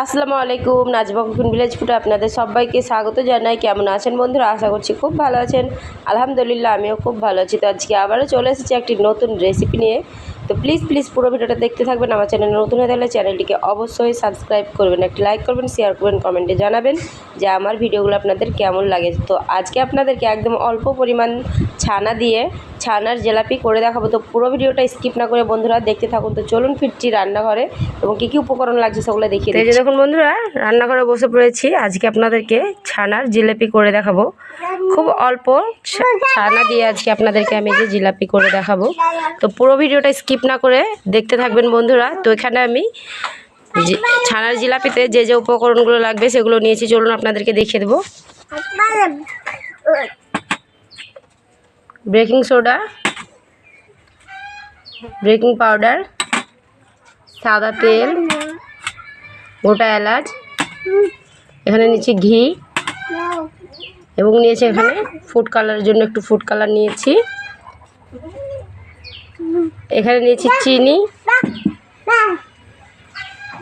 আসসালামু আলাইকুম নাজবা কুকুন ভিলেজ ফুটে আপনাদের সবাইকে স্বাগত জানাই। কেমন আছেন বন্ধুরা? আশা করছি খুব ভালো আছেন। আলহামদুলিল্লাহ, আমিও খুব ভালো আছি। তো আজকে আবারও চলে এসেছি একটি নতুন রেসিপি নিয়ে। তো প্লিজ প্লিজ পুরো ভিডিওটা দেখতে থাকবেন। আমার চ্যানেল নতুন হয়ে থাকলে চ্যানেলটিকে অবশ্যই সাবস্ক্রাইব করবেন। একটি লাইক করবেন শেয়ার করবেন কমেন্টে জানাবেন যে আমার ভিডিওগুলো আপনাদের কেমন লাগে। তো আজকে আপনাদেরকে একদম অল্প পরিমাণ ছানা দিয়ে ছানার জেলাপি করে দেখাবো। তো পুরো ভিডিওটা স্কিপ না করে বন্ধুরা দেখতে থাকুন। তো চলুন ফিরছি রান্নাঘরে এবং কী কী উপকরণ লাগছে সেগুলো দেখিয়ে যে দেখুন বন্ধুরা রান্নাঘরে বসে পড়েছি। আজকে আপনাদেরকে ছানার জিলাপি করে দেখাবো। খুব অল্প ছানা দিয়ে আজকে আপনাদেরকে আমি যে জিলাপি করে দেখাবো। তো পুরো ভিডিওটা স্কিপ না করে দেখতে থাকবেন বন্ধুরা। তো এখানে আমি ছানার জিলাপিতে যে যে উপকরণগুলো লাগবে সেগুলো নিয়েছি। চলুন আপনাদেরকে দেখিয়ে দেবো। বেকিং সোডা বেকিং পাউডার সাদা তেল, গোটা এলাচ, এখানে নিয়েছি ঘি এবং নিয়েছি এখানে ফুড কালারের জন্য একটু ফুড কালার নিয়েছি। এখানে নিয়েছি চিনি।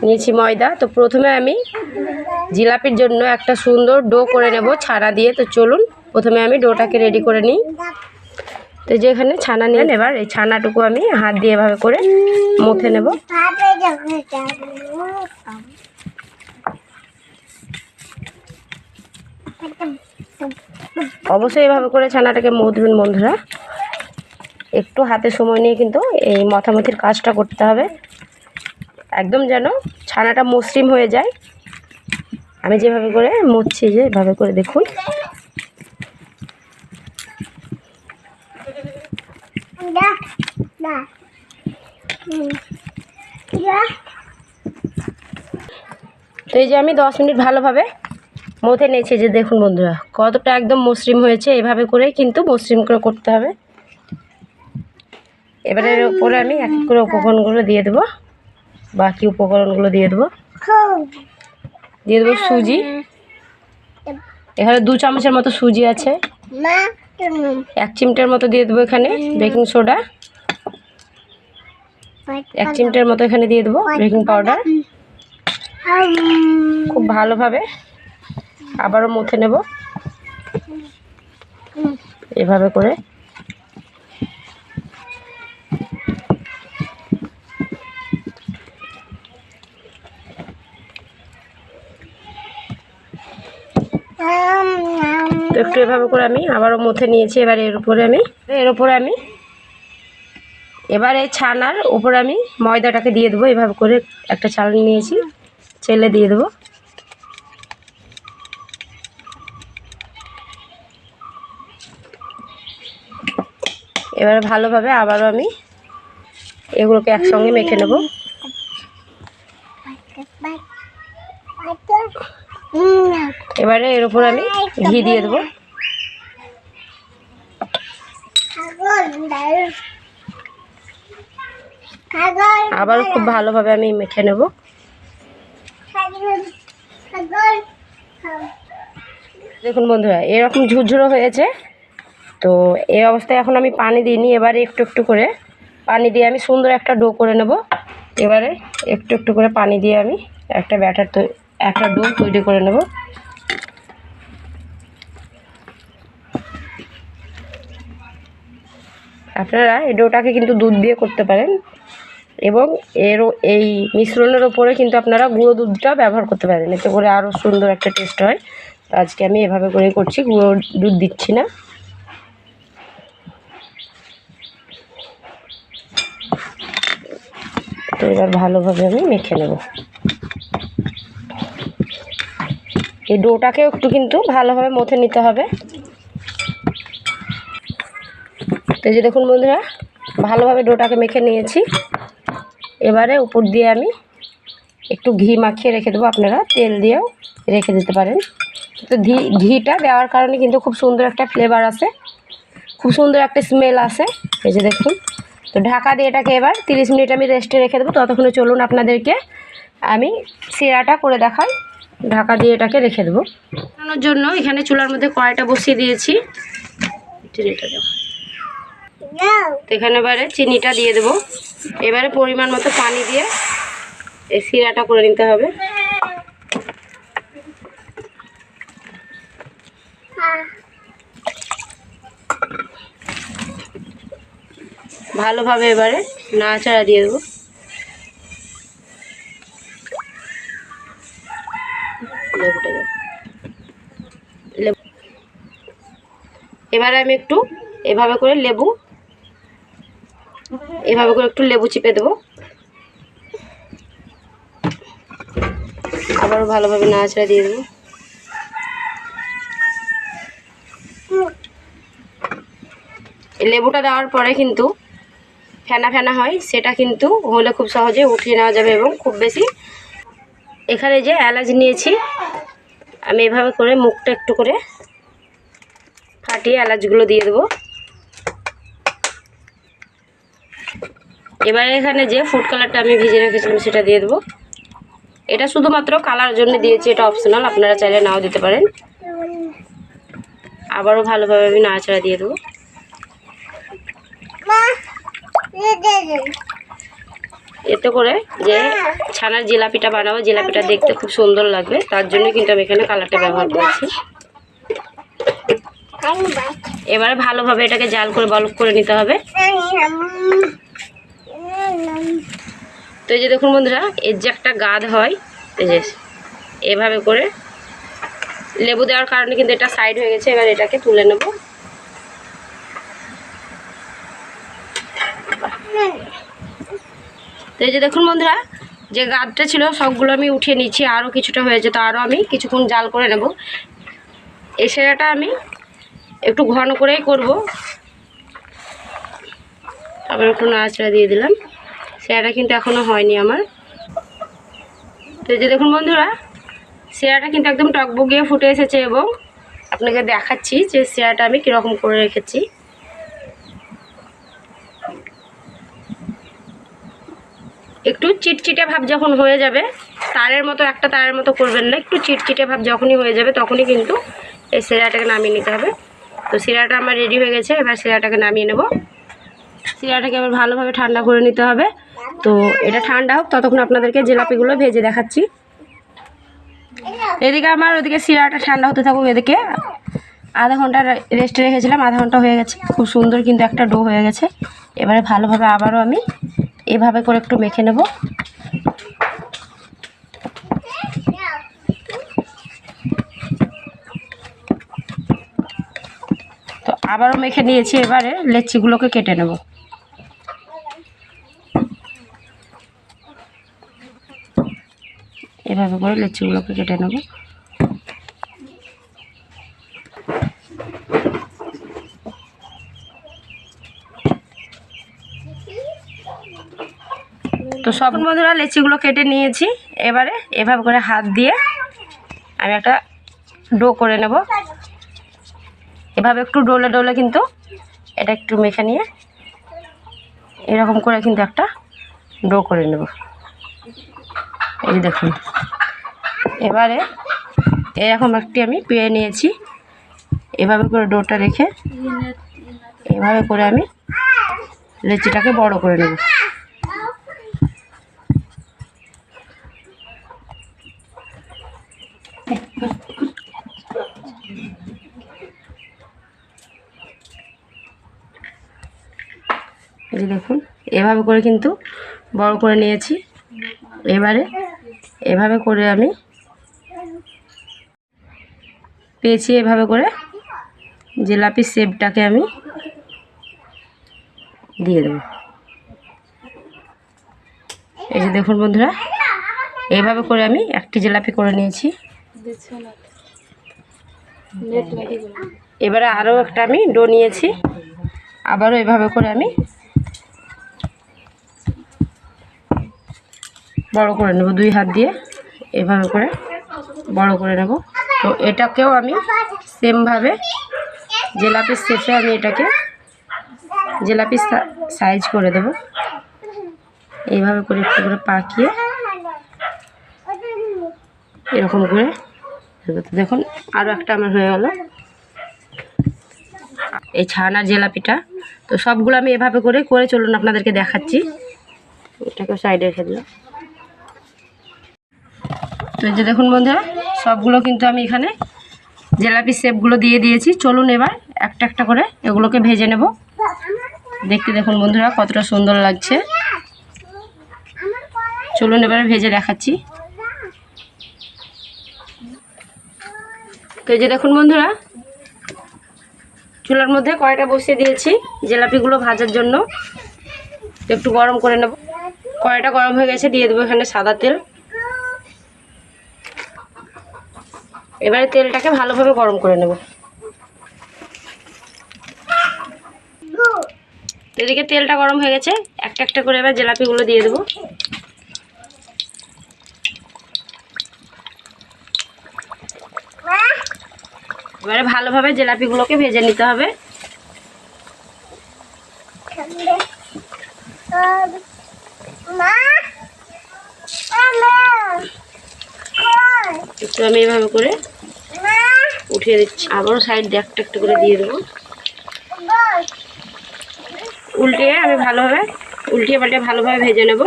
নিয়েছি ময়দা। তো প্রথমে আমি জিলাপির জন্য একটা সুন্দর ডো করে নেব ছানা দিয়ে। তো চলুন, প্রথমে আমি ডোটাকে রেডি করে নিই। তো যেখানে ছানা নিয়ে এবার এই ছানাটুকু আমি হাত দিয়ে এভাবে করে মুথে নেব। অবশ্যই এভাবে করে ছানাটাকে মুথবেন বন্ধুরা। একটু হাতে সময় নিয়ে কিন্তু এই মথামথির কাজটা করতে হবে। একদম যেন ছানাটা মসৃণ হয়ে যায়। আমি যেভাবে করে মুছছি যে এভাবে করে দেখুন তো এই যে আমি দশ মিনিট ভালোভাবে মথে নিয়েছি যে দেখুন বন্ধুরা কতটা একদম মসৃণ হয়েছে। এভাবে করে কিন্তু মসৃণ করে করতে হবে। এবারে এর উপরে আমি এক এক করে উপকরণগুলো দিয়ে দেবো। বাকি উপকরণগুলো দিয়ে দেবো। দিয়ে দেবো সুজি। এখানে দু চামচের মতো সুজি আছে। এক চিমটার মতো দিয়ে দেবো এখানে বেকিং সোডা। এক চিমটার মতো এখানে দিয়ে দেবো বেকিং পাউডার। খুব ভালোভাবে আবারও মুথে নেব। এভাবে করে তো একটু এভাবে করে আমি আবারও মুথে নিয়েছি, এবার এর উপরে আমি, এর উপরে আমি, এবার এই ছানার উপরে আমি ময়দাটাকে দিয়ে দেবো, এভাবে করে একটা চাল নিয়েছি, চেলে দিয়ে দেবো। এবারে ভালোভাবে আবারও আমি এগুলোকে একসঙ্গে মেখে নেব। এবারে এর উপর আমি ঘি দিয়ে দেবো। আবারও খুব ভালোভাবে আমি মেখে নেব। দেখুন বন্ধুরা এরকম ঝুরঝুরো হয়েছে। তো এই অবস্থায় এখন আমি পানি দিইনি এবারে একটু একটু করে পানি দিয়ে আমি সুন্দর একটা ডো করে নেব। এবারে একটু একটু করে পানি দিয়ে আমি একটা ব্যাটার একটা ডো তৈরি করে নেব। আপনারা এই ডোটাকে কিন্তু দুধ দিয়ে করতে পারেন। এবং এরও এই মিশ্রণের ওপরে কিন্তু আপনারা গুঁড়ো দুধটা ব্যবহার করতে পারেন। এতে করে আরও সুন্দর একটা টেস্ট হয়। আজকে আমি এভাবে করে করছি, গুঁড়ো দুধ দিচ্ছি না। তো এবার ভালোভাবে আমি মেখে নেব। এই ডোটাকেও একটু কিন্তু ভালোভাবে মথে নিতে হবে। তো যে দেখুন বন্ধুরা, ভালোভাবে ডোটাকে মেখে নিয়েছি। এবারে উপর দিয়ে আমি একটু ঘি মাখিয়ে রেখে দেবো। আপনারা তেল দিয়েও রেখে দিতে পারেন। তো ঘি, ঘিটা দেওয়ার কারণে কিন্তু খুব সুন্দর একটা ফ্লেভার আসে খুব সুন্দর একটা স্মেল আসে এই যে দেখুন। তো ঢাকা দিয়ে এটাকে এবার তিরিশ মিনিট আমি রেস্টে রেখে দেবো। ততক্ষণে চলুন আপনাদেরকে আমি সিরাটা করে দেখাই। ঢাকা দিয়ে এটাকে রেখে দেবো। জন্য এখানে চুলার মধ্যে কড়াইটা বসিয়ে দিয়েছি। দেবো এখানে এবারে চিনিটা দিয়ে দেবো। এবারে পরিমাণ মতো পানি দিয়ে এই শিরাটা করে নিতে হবে। ভালোভাবে এবারে নাড়াচাড়া দিয়ে দেবো। এবারে আমি একটু এভাবে করে লেবু এভাবে করে একটু লেবু চিপে দেবো। আবারও ভালোভাবে নাড়াচাড়া দিয়ে দেবো। লেবুটা দেওয়ার পরে কিন্তু ফেনা ফেনা হয়, সেটা কিন্তু হলে খুব সহজে উঠিয়ে নেওয়া যাবে এবং খুব বেশি। এখানে যে এলাচ নিয়েছি, আমি এভাবে করে মুখটা একটু করে ফাটিয়ে এলাচগুলো দিয়ে দেবো। এবারে এখানে যে ফুড কালারটা আমি ভিজে রেখেছিলাম সেটা দিয়ে দেবো। এটা শুধুমাত্র কালার জন্য দিয়েছি এটা অপশনাল আপনারা চাইলে নাও দিতে পারেন। আবারও ভালোভাবে আমি নাড়াচাড়া দিয়ে দেবো। এতে করে যে ছানার জিলাপিটা বানাবো জিলাপিটা দেখতে খুব সুন্দর লাগবে। তার জন্য কিন্তু আমি এখানে কালারটা ব্যবহার করেছি। এবারে ভালোভাবে এটাকে জাল করে বলক করে নিতে হবে। তো এই যে দেখুন বন্ধুরা, এর যে একটা গাদ হয়, এই যে এভাবে করে লেবু দেওয়ার কারণে কিন্তু এটা সাইড হয়ে গেছে, এবার এটাকে তুলে নেব। তো এই যে দেখুন বন্ধুরা, যে গাদটা ছিল সবগুলো আমি উঠিয়ে নিচ্ছি আরও কিছুটা হয়েছে তো আরও আমি কিছুক্ষণ জাল করে নেব। এই সেরাটা আমি একটু ঘন করেই করব। আবার একটু নাড়াচাড়া দিয়ে দিলাম। সেরাটা কিন্তু এখনও হয়নি আমার। তো যে দেখুন বন্ধুরা সেরাটা কিন্তু একদম টকবগিয়ে ফুটে এসেছে এবং আপনাকে দেখাচ্ছি যে সেরাটা আমি কীরকম করে রেখেছি। একটু চিটচিটে ভাব যখন হয়ে যাবে, তারের মতো, একটা তারের মতো করবেন না, একটু চিটচিটে ভাব যখনই হয়ে যাবে তখনই কিন্তু এই সিরাটাকে নামিয়ে নিতে হবে। তো সিরাটা আমার রেডি হয়ে গেছে, এবার সিরাটাকে নামিয়ে নেব। সিরাটাকে আবার ভালোভাবে ঠান্ডা করে নিতে হবে। তো এটা ঠান্ডা হোক, ততক্ষণ আপনাদেরকে জিলাপিগুলো ভেজে দেখাচ্ছি। এদিকে আমার ওদিকে সিরাটা ঠান্ডা হতে থাকুক এদিকে। আধা ঘণ্টা রেস্টে রেখেছিলাম, আধা ঘণ্টা হয়ে গেছে। খুব সুন্দর কিন্তু একটা ডো হয়ে গেছে। এবারে ভালোভাবে আবারও আমি এভাবে করে একটু মেখে নেব। তো আবারও মেখে নিয়েছি, এবারে লেচিগুলোকে কেটে নেব। এভাবে করে লেচিগুলোকে কেটে নেব। তো সব বন্ধুরা লেচিগুলো কেটে নিয়েছি। এবারে এভাবে করে হাত দিয়ে আমি একটা ডো করে নেব। এভাবে একটু ডোলে ডোলে কিন্তু এটা একটু মেখে নিয়ে এরকম করে কিন্তু একটা ডো করে নেব। এই দেখুন। এবারে এরকম একটি আমি পেয়ে নিয়েছি। এভাবে করে ডোটা রেখে এভাবে করে আমি লেচিটাকে বড় করে নেব। দেখুন, এভাবে করে কিন্তু বড় করে নিয়েছি। এবারে এভাবে করে আমি পেয়েছি এভাবে করে। জিলাপির শেপটাকে আমি দিয়ে দেবো। এই যে দেখুন বন্ধুরা এইভাবে করে আমি একটি জিলাপি করে নিয়েছি। এবারে আরও একটা আমি ডো নিয়েছি। আবারও এভাবে করে আমি বড় করে নেব, দুই হাত দিয়ে এভাবে করে বড় করে নেব। তো এটাকেও আমি সেমভাবে জিলাপির শেপে আমি এটাকে জিলাপি সাইজ করে দেব। এইভাবে করে একটু করে পাকিয়ে এরকম করে দেখুন আরও একটা আমার হয়ে গেল। এই ছানার জেলাপিটা, তো সবগুলো আমি এভাবে করে করে চলুন আপনাদেরকে দেখাচ্ছি। এটাকে সাইডে রেখে দিলাম। তো এই যে দেখুন বন্ধুরা সবগুলো কিন্তু আমি এখানে জিলাপি শেপগুলো দিয়ে দিয়েছি। চলুন এবার একটা একটা করে এগুলোকে ভেজে নেব। দেখতে দেখুন বন্ধুরা, কতটা সুন্দর লাগছে। চলুন এবারে ভেজে দেখাচ্ছি। যে দেখুন বন্ধুরা, চুলার মধ্যে কড়াইটা বসিয়ে দিয়েছি জিলাপিগুলো ভাজার জন্য। একটু গরম করে নেব। কড়াইটা গরম হয়ে গেছে, দিয়ে দেবো এখানে সাদা তেল। এবারে তেলটাকে ভালোভাবে গরম করে নেব। এদিকে তেলটা গরম হয়ে গেছে, একটা একটা করে এবার জিলাপিগুলো দিয়ে দেবো। এবারে ভালোভাবে জিলাপিগুলোকে ভেজে নিতে হবে। একটু আমি এভাবে করে উঠিয়ে দিচ্ছি। আবারও সাইড দিয়ে একটা একটা করে দিয়ে দেবো। উল্টিয়ে আমি ভালোভাবে, উল্টিয়ে পাল্টে ভালোভাবে ভেজে নেব।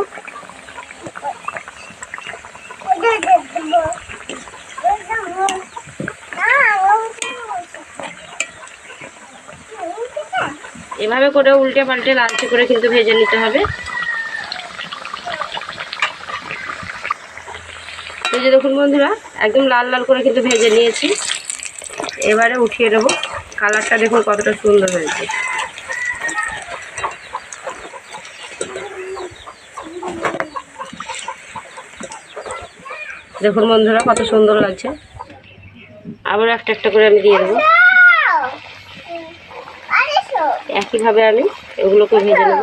এভাবে করে উল্টে পাল্টে লালচে করে কিন্তু ভেজে নিতে হবে। যে দেখুন বন্ধুরা, একদম লাল লাল করে কিন্তু ভেজে নিয়েছি। এবারে উঠিয়ে দেবো। কালারটা দেখুন কতটা সুন্দর হয়েছে। দেখুন বন্ধুরা কত সুন্দর লাগছে আবার একটা একটা করে আমি দিয়ে দেবো। একইভাবে আমি এগুলোকে ভেজে নেব।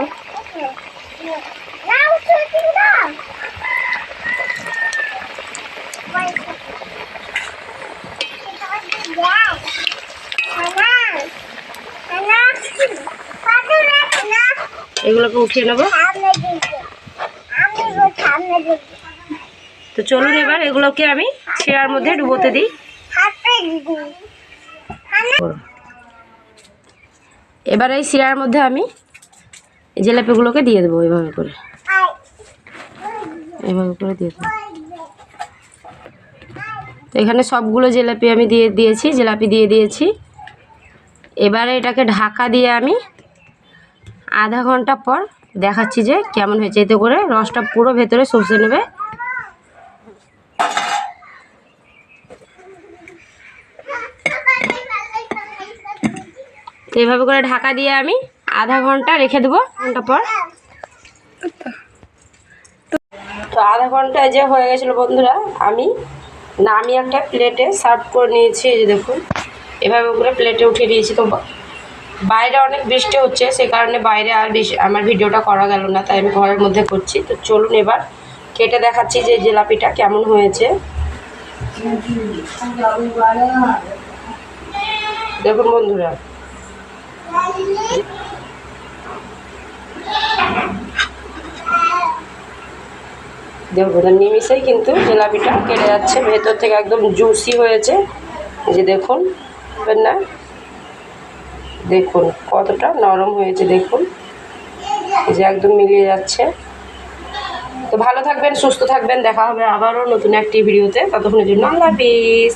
এগুলোকে উঠিয়ে নেব। তো চলুন এবার এগুলোকে আমি শিরার মধ্যে ডুবোতে দিই। এবার এই শিরার মধ্যে আমি জিলাপিগুলোকে দিয়ে দেবো এভাবে করে। এভাবে করে দিয়ে দেবো। তো এখানে সবগুলো জিলাপি আমি দিয়ে দিয়েছি, জিলাপি দিয়ে দিয়েছি। এবারে এটাকে ঢাকা দিয়ে আমি আধা ঘণ্টা পর দেখাচ্ছি যে কেমন হয়েছে। এতে করে রসটা পুরো ভেতরে শুষে নেবে। তো এইভাবে করে ঢাকা দিয়ে আমি আধা ঘণ্টা রেখে দেবো ঘণ্টা পর। তো আধা ঘণ্টা যে হয়ে গেছিল বন্ধুরা, আমি না আমি একটা প্লেটে সার্ভ করে নিয়েছি, এই যে দেখুন। এভাবে করে প্লেটে উঠিয়ে দিয়েছি তো বাইরে অনেক বৃষ্টি হচ্ছে, সে কারণে বাইরে আর আমার ভিডিওটা করা গেল না, তাই আমি ঘরের মধ্যে করছি। তো চলুন এবার, কেটে দেখাচ্ছি যে জিলাপিটা কেমন হয়েছে। দেখুন বন্ধুরা। দেখুন নিমিষেই কিন্তু জিলাপিটা কেটে যাচ্ছে, ভেতর থেকে একদম জুসি হয়েছে। যে দেখুন না দেখুন কতটা নরম হয়েছে, দেখুন। এই যে একদম মিলিয়ে যাচ্ছে। তো ভালো থাকবেন, সুস্থ থাকবেন, দেখা হবে আবারও নতুন একটি ভিডিওতে। ততক্ষণের জন্য আল্লাহ হাফিজ।